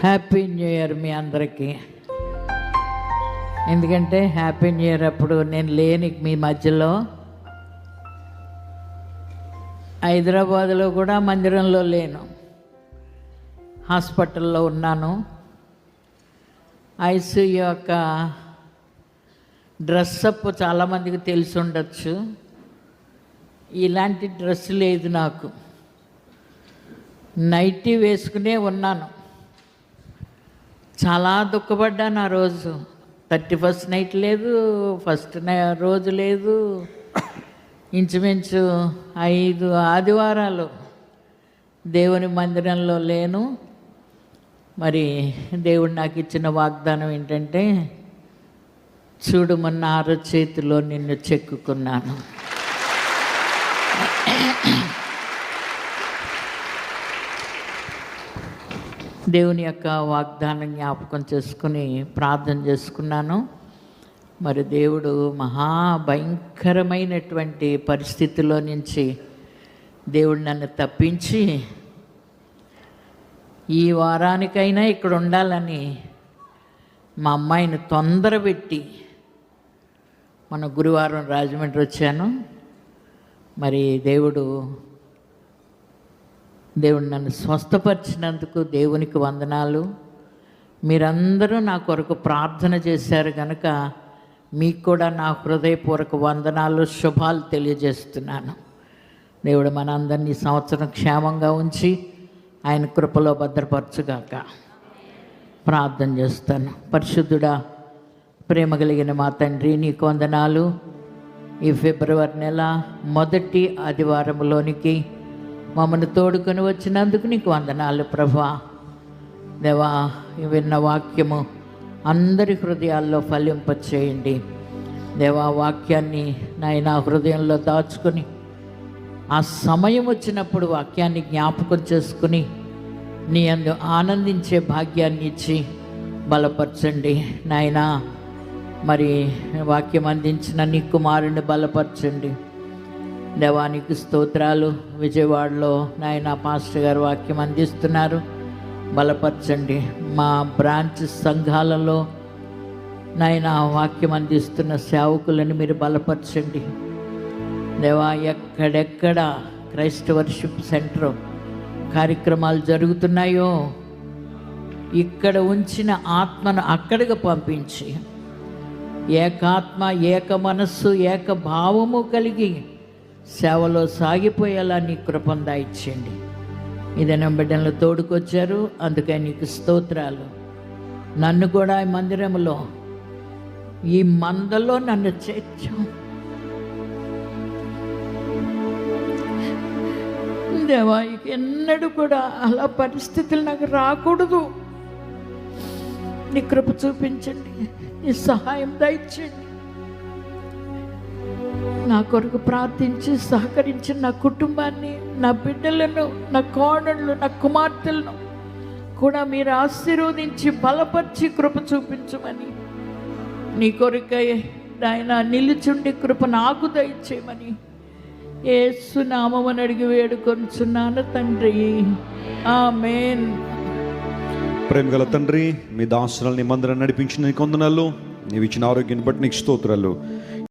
Happy new year మీ అందరికీ. ఎందుకంటే happy new year అప్పుడు నేను లేని మీ మధ్యలో హైదరాబాద్లో కూడా మందిరంలో లేను. హాస్పిటల్లో ఉన్నాను. ఐసీయూ యొక్క డ్రెస్అప్ చాలామందికి తెలిసి ఉండొచ్చు. ఇలాంటి డ్రెస్ లేదు నాకు. నైటీ వేసుకునే ఉన్నాను. చాలా దుఃఖపడ్డాను ఆ రోజు. థర్టీ ఫస్ట్ నైట్ లేదు ఫస్ట్ రోజు లేదు. ఇంచుమించు ఐదు ఆదివారాలు దేవుని మందిరంలో లేను. మరి దేవుడు నాకు ఇచ్చిన వాగ్దానం ఏంటంటే చూడు మొన్న ఆరో చేతిలో నిన్ను చెక్కుకున్నాను. దేవుని యొక్క వాగ్దానం జ్ఞాపకం చేసుకుని ప్రార్థన చేసుకున్నాను. మరి దేవుడు మహా భయంకరమైనటువంటి పరిస్థితిలో నుంచి దేవుడు నన్ను తప్పించి ఈ వారానికైనా ఇక్కడ ఉండాలని మా అమ్మాయిని తొందర పెట్టి మన గురువారం రాజమండ్రి వచ్చాను. మరి దేవుడు దేవుడు నన్ను స్వస్థపరిచినందుకు దేవునికి వందనాలు. మీరందరూ నా కొరకు ప్రార్థన చేశారు కనుక మీకు కూడా నా హృదయపూర్వక వందనాలు శుభాలు తెలియజేస్తున్నాను. దేవుడు మనందరినీ సంవత్సరం క్షేమంగా ఉంచి ఆయన కృపలో భద్రపరచుగాక. ప్రార్థన చేస్తాను. పరిశుద్ధుడా ప్రేమ కలిగిన మా తండ్రి నీకు వందనాలు. ఈ ఫిబ్రవరి నెల మొదటి ఆదివారంలోనికి మమ్మల్ని తోడుకొని వచ్చినందుకు నీకు వందనాలు ప్రభా. దేవా విన్న వాక్యము అందరి హృదయాల్లో ఫలింపచేయండి. దేవా వాక్యాన్ని నాయన హృదయంలో దాచుకొని ఆ సమయం వచ్చినప్పుడు వాక్యాన్ని జ్ఞాపకం చేసుకుని నీ అందు ఆనందించే భాగ్యాన్ని ఇచ్చి బలపరచండి. నాయనా మరి వాక్యం అందించిన నీ కుమారుని బలపరచండి. దేవానికి స్తోత్రాలు. విజయవాడలో నాయన పాస్టర్ గారు వాక్యం అందిస్తున్నారు. బలపరచండి. మా బ్రాంచ్ సంఘాలలో నాయన వాక్యం అందిస్తున్న సేవకులను మీరు బలపరచండి. దేవా ఎక్కడెక్కడ క్రైస్ట్ వర్షిప్ సెంటర్ కార్యక్రమాలు జరుగుతున్నాయో ఇక్కడ ఉంచిన ఆత్మను అక్కడికి పంపించి ఏకాత్మ ఏక మనస్సు ఏక భావము కలిగి సేవలో సాగిపోయేలా నీ కృపను దాయిచ్చేయండి ఇదైనా బిడ్డలు తోడుకొచ్చారు. అందుకే నీకు స్తోత్రాలు. నన్ను కూడా ఈ మందిరంలో ఈ మందలో నన్ను చేర్చాం. దేవా ఎన్నడూ కూడా అలా పరిస్థితులు నాకు రాకూడదు. నీ కృప చూపించండి. నీ సహాయం దయచండి. నా కొరకు ప్రార్థించి సహకరించి నా కుటుంబాన్ని నా బిడ్డలను నా కోడళ్ళు నా కుమార్తెలను కూడా మీరు ఆశీర్వదించి బలపరిచి కృప చూపించమని. నీ కొరకై ఆయన నిలుచుండి కృప నాకు దయచేయమని. ఏసు నామమని అడిగి వేడుకొంచున్నాను తండ్రి. ఆమేన్. ప్రేమ గల తండ్రి మీ దాసులని మందిరం నడిపించిన కొందనాలు నీవు ఇచ్చిన ఆరోగ్యాన్ని బట్టి నీకు స్తోత్రాలు.